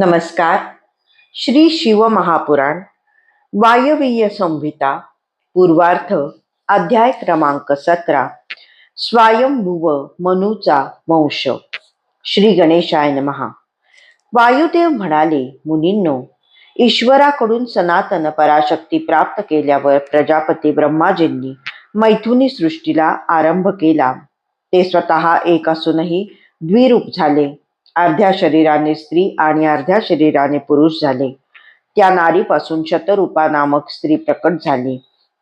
नमस्कार. श्री शिव महापुराण वायवीय संहिता पूर्वार्थ अध्याय क्रमांक सतरा स्वयंभुव मनुचा वंश. श्री गणेशाय नमहा. वायुदेव म्हणाले मुनींनो ईश्वराकडून सनातन पराशक्ती प्राप्त केल्यावर प्रजापती ब्रह्माजींनी मैथुनी सृष्टीला आरंभ केला. ते स्वतः एक असूनही द्विरूप झाले. अर्ध्या शरीराने स्त्री आणि अर्ध्या शरीराने पुरुष झाले. त्या नारीपासून शतरूपा नामक स्त्री प्रकट झाली.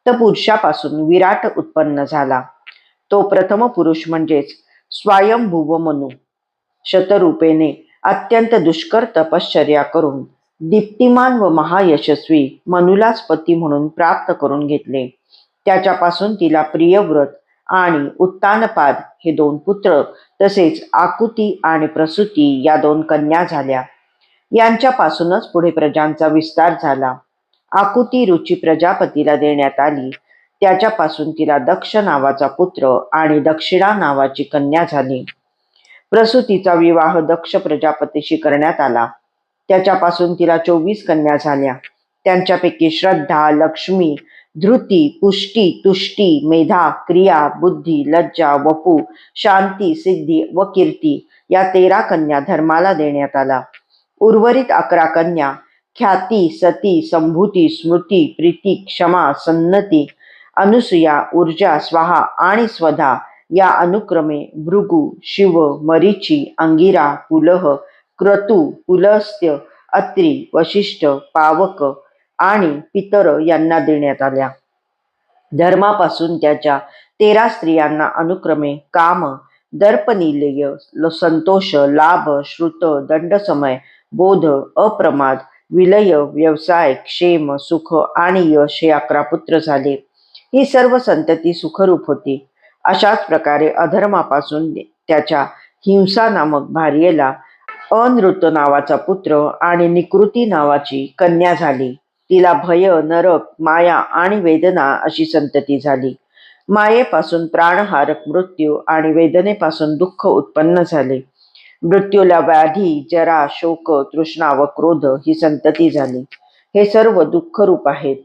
तर पुरुषापासून विराट उत्पन्न झाला. तो प्रथम पुरुष म्हणजेच स्वयंभुव मनु. शतरूपेने अत्यंत दुष्कर तपश्चर्या करून दीप्तिमान व महायशस्वी मनुलाच पती म्हणून प्राप्त करून घेतले. त्याच्यापासून तिला प्रियव्रत आणि उत्तानपाद हे दोन पुत्र तसेच आकुती आणि प्रसूती या दोन कन्या झाल्या. यांच्यापासूनच पुढे प्रजांचा विस्तार झाला. आकुती रुची प्रजापतीला देण्यात आली. त्याच्यापासून तिला दक्ष नावाचा पुत्र आणि दक्षिणा नावाची कन्या झाली. प्रसूतीचा विवाह दक्ष प्रजापतीशी करण्यात आला. त्याच्यापासून तिला चोवीस कन्या झाल्या. त्यांच्यापैकी श्रद्धा लक्ष्मी धृती पुष्टी तुष्टी मेधा क्रिया बुद्धी लज्जा वपू शांती सिद्धी व कीर्ती या तेरा कन्या धर्माला देण्यात आला. उर्वरित अकरा कन्या ख्याती सती संभूती स्मृती प्रीती क्षमा सन्नती अनुसुया ऊर्जा स्वाहा आणि स्वधा या अनुक्रमे भृगु शिव मरीची अंगिरा पुलह क्रतु पुलस्त्य अत्री वशिष्ठ पावक आणि पितर यांना देण्यात आल्या. धर्मापासून त्याच्या तेरा स्त्रियांना अनुक्रमे काम दर्पनिलय ल- संतोष लाभ श्रुत दंडसमय बोध अप्रमाद विलय व्यवसाय क्षेम सुख आणि यश हे अकरा पुत्र झाले. ही सर्व संतती सुखरूप होती. अशाच प्रकारे अधर्मापासून त्याच्या हिंसा नामक भार्येला अनृत नावाचा पुत्र आणि निकृती नावाची कन्या झाली. तिला भय नरक माया आणि वेदना अशी संतती झाली. मायेपासून प्राणहारक मृत्यू आणि वेदनेपासून दुःख उत्पन्न झाले. मृत्यूला व्याधी जरा शोक तृष्णा व क्रोध ही संतती झाली. हे सर्व दुःखरूप आहेत.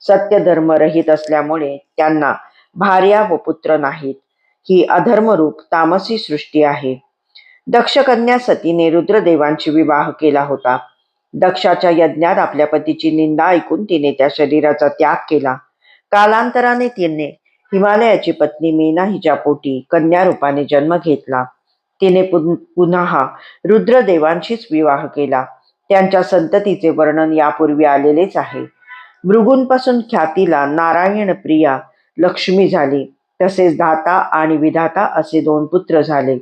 सत्य धर्म रहित असल्यामुळे त्यांना भार्या व पुत्र नाहीत. ही अधर्मरूप तामसी सृष्टी आहे. दक्षकन्या सतीने रुद्रदेवांशी विवाह केला होता. दक्षाच्या यज्ञात आपल्या पतीची निंदा ऐकून तिने त्या शरीराचा त्याग केला. कालांतराने तिने हिमालयाची पत्नी मीना हिच्या पोटी कन्या रूपाने जन्म घेतला. तिने पुन- पुन्हा रुद्रदेवांशीच विवाह केला. त्यांच्या संततीचे वर्णन यापूर्वी आलेलेच आहे. मृगूंपासून ख्यातीला नारायण प्रिया लक्ष्मी झाली. तसेच धाता आणि विधाता असे दोन पुत्र झाले.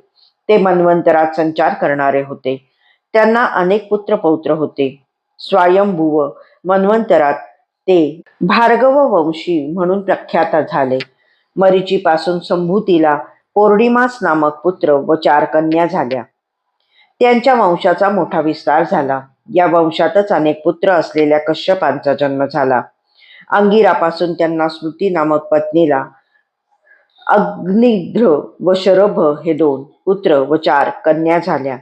ते मन्वंतरात संचार करणारे होते. त्यांना अनेक पुत्र पौत्र होते. स्वयंभुव मन्वंतरात ते भार्गव वंशी म्हणून प्रख्यात झाले. मरीचीपासून संभूतीला पौर्णिमास नामक पुत्र व चार कन्या झाल्या. त्यांच्या वंशाचा मोठा विस्तार झाला. या वंशातच अनेक पुत्र असलेल्या कश्यपांचा जन्म झाला. अंगिरापासून त्यांना स्मृती नामक पत्नीला अग्निध्र व शरभ हे दोन पुत्र व चार कन्या झाल्या.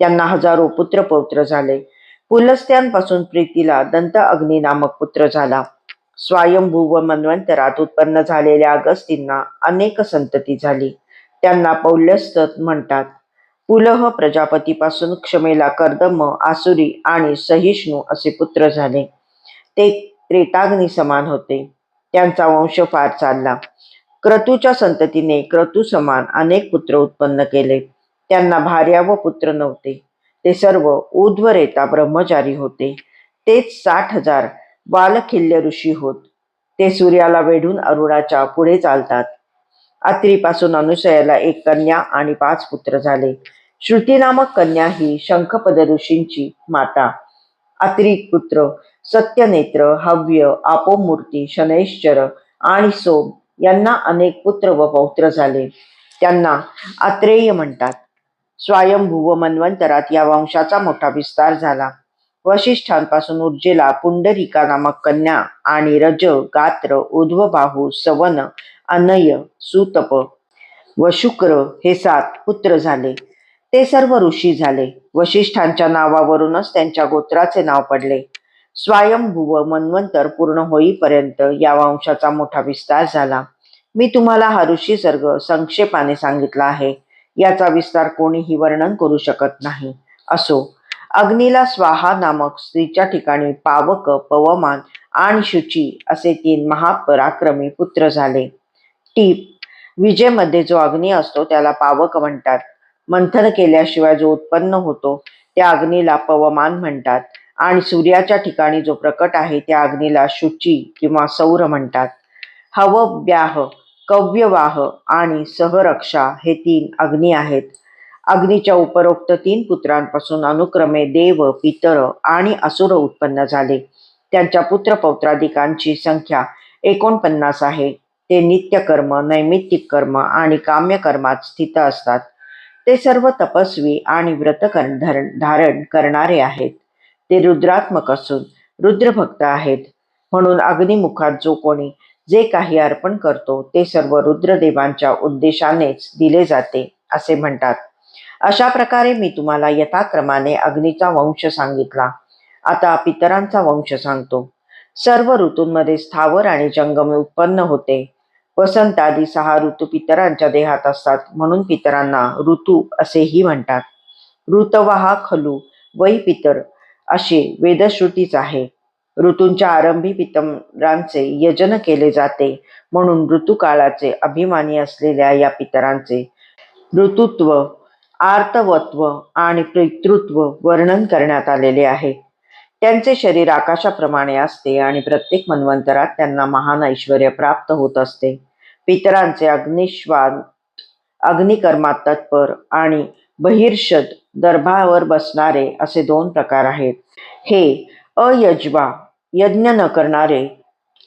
त्यांना हजारो पुत्र पौत्र झाले. पुलस्त्यांपासून प्रीतीला दंत अग्नी नामक पुत्र झाला. स्वयंभू व मन्वंतरात उत्पन्न झालेल्या अगस्तींना अनेक संतती झाली. त्यांना पौल्यस्त म्हणतात. पुलह प्रजापतीपासून क्षमेला कर्दम आसुरी आणि सहिष्णू असे पुत्र झाले. ते त्रेताग्नी समान होते. त्यांचा वंश फार चालला. क्रतूच्या संततीने क्रतू समान अनेक पुत्र उत्पन्न केले. त्यांना भार्या व पुत्र नव्हते. ते सर्व ऊर्ध्वरेता ब्रह्मचारी होते. तेच साठ हजार बालखिल्य ऋषी होत. ते सूर्याला वेढून अरुणाच्या पुढे चालतात. अत्रीपासून अनुसयाला एक कन्या आणि पाच पुत्र झाले. श्रुती नामक कन्या ही शंखपद ऋषींची माता. अत्री पुत्र सत्यनेत्र हव्य आपोमूर्ती शनैश्चर आणि सोम यांना अनेक पुत्र व पौत्र झाले. त्यांना आत्रेय म्हणतात. स्वयंभुव मन्वंतरात या वंशाचा मोठा विस्तार झाला. वशिष्ठांपासून ऊर्जेला पुंडरिका नामक कन्या आणि रज गात्र उध्वबाहू सवन अनय सुतप व शुक्र हे सात पुत्र झाले. ते सर्व ऋषी झाले. वशिष्ठांच्या नावावरूनच त्यांच्या गोत्राचे नाव पडले. स्वयंभुव मन्वंतर पूर्ण होईपर्यंत या वंशाचा मोठा विस्तार झाला. मी तुम्हाला हा ऋषी सर्ग संक्षेपाने सांगितला आहे. याचा विस्तार कोणीही वर्णन करू शकत नाही. असो अग्नीला स्वाहा नामक स्त्रीच्या ठिकाणी पावक पवमान आणि शुची असे तीन महापराक्रमी पुत्र झाले. टीप विजेमध्ये जो अग्नी असतो त्याला पावक म्हणतात. मंथन केल्याशिवाय जो उत्पन्न होतो त्या अग्नीला पवमान म्हणतात आणि सूर्याच्या ठिकाणी जो प्रकट आहे त्या अग्नीला शुची किंवा सौर म्हणतात. हव ब्याह कव्यवाह आणि सहरक्षा हे तीन अग्नी आहेत. अग्नीच्या उपरोक्त तीन पुत्रांपासून अनुक्रमे देव पितर आणि असुर उत्पन्न झाले. त्यांच्या पुत्र पौत्राधिकांची संख्या एकोणपन्नास आहे. ते नित्यकर्म नैमित्तिक कर्म आणि काम्यकर्मात स्थित असतात. ते सर्व तपस्वी आणि व्रत कर- धरण धारण करणारे आहेत. ते रुद्रात्मक असून रुद्रभक्त आहेत. म्हणून अग्निमुखात जो कोणी जे काही अर्पण करतो ते सर्व रुद्रदेवांच्या उद्देशानेच दिले जाते असे म्हणतात. अशा प्रकारे मी तुम्हाला यथाक्रमाने अग्नीचा वंश सांगितला. आता पितरांचा वंश सांगतो. सर्व ऋतूंमध्ये स्थावर आणि जंगम उत्पन्न होते. वसंत आदी सहा ऋतू पितरांच्या देहात असतात म्हणून पितरांना ऋतू असेही म्हणतात. ऋतवाहा खलू वै पितर अशी वेदश्रुतीच आहे. ऋतूंच्या आरंभी पितरांचे यजन केले जाते. म्हणून ऋतुकाळाचे अभिमानी असलेल्या या पितरांचे ऋतुत्व आर्तवत्व आणि पितृत्व वर्णन करण्यात आलेले आहे. त्यांचे शरीर आकाशाप्रमाणे असते आणि प्रत्येक मन्वंतरात त्यांना महान ऐश्वर प्राप्त होत असते. पितरांचे अग्निश्वाद अग्निकर्मात तत्पर आणि बहिर्षद दर्भावर बसणारे असे दोन प्रकार आहेत. हे अयजवा यज्ञ न करणारे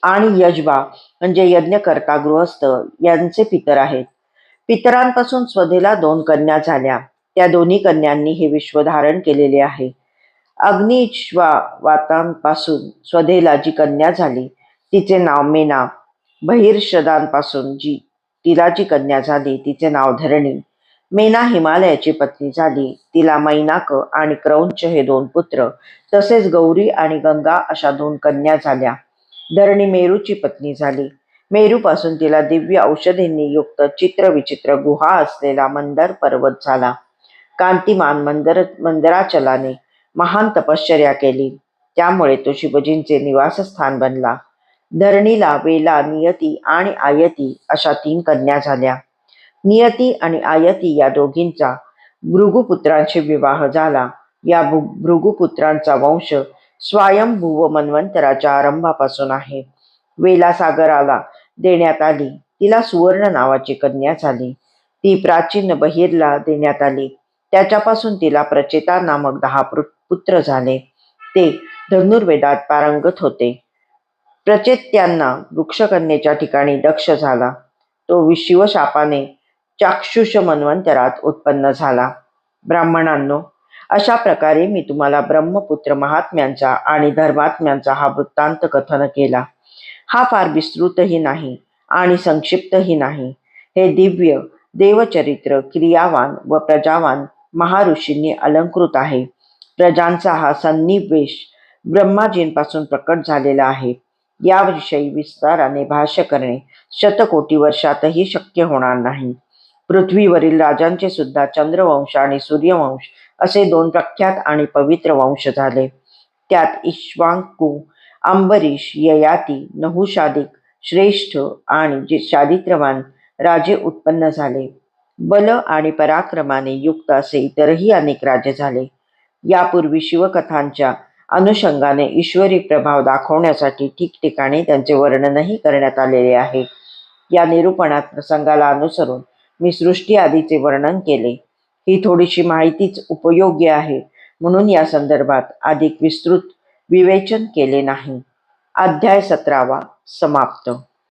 आणि यजवा म्हणजे यज्ञकर्ता गृहस्थ यांचे पितर आहेत. पितरांपासून स्वधेला दोन कन्या झाल्या. त्या दोन्ही कन्यांनी हे विश्व धारण केलेले आहे. अग्निश्वातांपासून स्वधेला जी कन्या झाली तिचे नाव मेना. बहिर्षदांपासून जी तिला जी कन्या झाली तिचे नाव धरणी. मेना हिमालयाची पत्नी झाली. तिला मैनाक आणि क्रौंच हे दोन पुत्र तसेच गौरी आणि गंगा अशा दोन कन्या झाल्या. धरणी मेरूची पत्नी झाली. मेरूपासून तिला दिव्य औषधींनी युक्त चित्रविचित्र गुहा असलेला मंदर पर्वत झाला. कांतिमान मंदर मंदराचलाने महान तपश्चर्या केली. त्यामुळे तो शिवजींचे निवासस्थान बनला. धरणीला वेला नियती आणि आयती अशा तीन कन्या झाल्या. नियती आणि आयती या दोघींचा भृगुपुत्रांशी विवाह झाला. या भृ- भृगुपुत्रांचा वंश स्वयंभुव मन्वंतराच्या आरंभापासून आहे. वेलासागराला देण्यात आली. तिला सुवर्ण नावाची कन्या झाली. ती प्राचीन बहिरला देण्यात आली. त्याच्यापासून तिला प्रचेता नामक दहा पुत्र झाले. ते धनुर्वेदात पारंगत होते. प्रचेत्यांना वृक्षकन्येच्या ठिकाणी दक्ष झाला. तो शिवशापाने चाक्षुष मन्वंतरात उत्पन्न झाला. ब्राह्मणांनो अशा प्रकारे मी तुम्हाला ब्रह्मपुत्र महात्म्यांचा आणि धर्मात्म्यांचा हा वृत्तांत कथन केला. हा फार विस्तृतही नाही आणि संक्षिप्तही नाही. हे दिव्य देवचरित्र क्रियावान व प्रजावान महाऋषींनी अलंकृत आहे. प्रजांचा हा सन्निवेश ब्रह्माजींपासून प्रकट झालेला आहे. याविषयी विस्ताराने भाष्य करणे शतकोटी वर्षातही शक्य होणार नाही. पृथ्वीवरील राजांचे सुद्धा चंद्रवंश आणि सूर्यवंश असे दोन प्रख्यात आणि पवित्र वंश झाले. त्यात इश्वांकू अंबरीश ययाती नहुशादिक श्रेष्ठ आणि जे चारित्र्यवान राजे उत्पन्न झाले. बल आणि पराक्रमाने युक्त असे इतरही अनेक राजे झाले. यापूर्वी शिवकथांच्या अनुषंगाने ईश्वरी प्रभाव दाखवण्यासाठी ठिकठिकाणी त्यांचे वर्णनही करण्यात आलेले आहे. या निरूपणात प्रसंगाला अनुसरून मी सृष्टी आदीचे वर्णन केले. ही थोडीशी माहितीच उपयोगी आहे. म्हणून या संदर्भात अधिक विस्तृत विवेचन केले नाही. अध्याय सतरावा समाप्त.